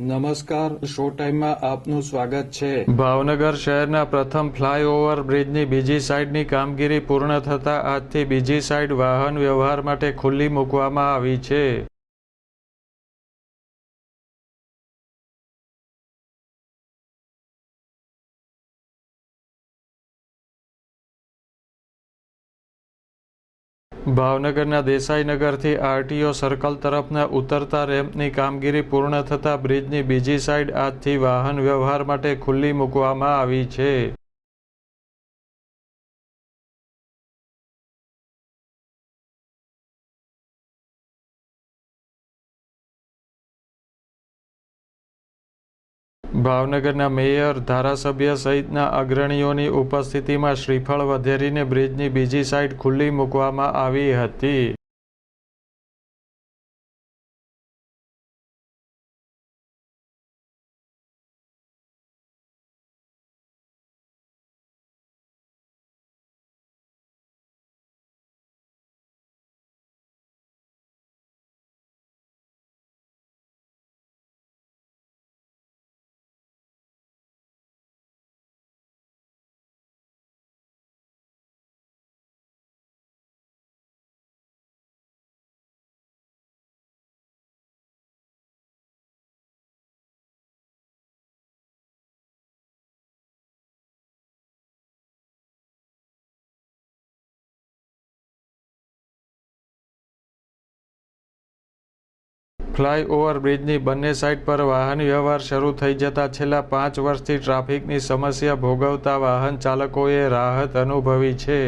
નમસ્કાર, શો ટાઈમમાં આપનું સ્વાગત છે. ભાવનગર શહેરના પ્રથમ ફ્લાયઓવર બ્રિજની બીજી સાઇડની કામગીરી પૂર્ણ થતાં આજથી બીજી સાઇડ વાહન વ્યવહાર માટે ખુલ્લી મૂકવામાં આવી છે. ભાવનગરના દેસાઈનગરથી આરટીઓ સર્કલ તરફના ઉતરતા રેમ્પની કામગીરી પૂર્ણ થતાં બ્રિજની બીજી સાઇડ આજથી વાહન વ્યવહાર માટે ખુલ્લી મૂકવામાં આવી છે. ભાવનગરના મેયર, ધારાસભ્ય સહિતના અગ્રણીઓની ઉપસ્થિતિમાં શ્રીફળ વધેરીને બ્રિજની બીજી સાઇડ ખુલ્લી મૂકવામાં આવી હતી. ફ્લાયઓવર બ્રિજની બંને સાઇડ પર વાહન વ્યવહાર શરૂ થઈ જતા છેલ્લા પાંચ વર્ષથી ટ્રાફિકની સમસ્યા ભોગવતા વાહન ચાલકોએ રાહત અનુભવી છે.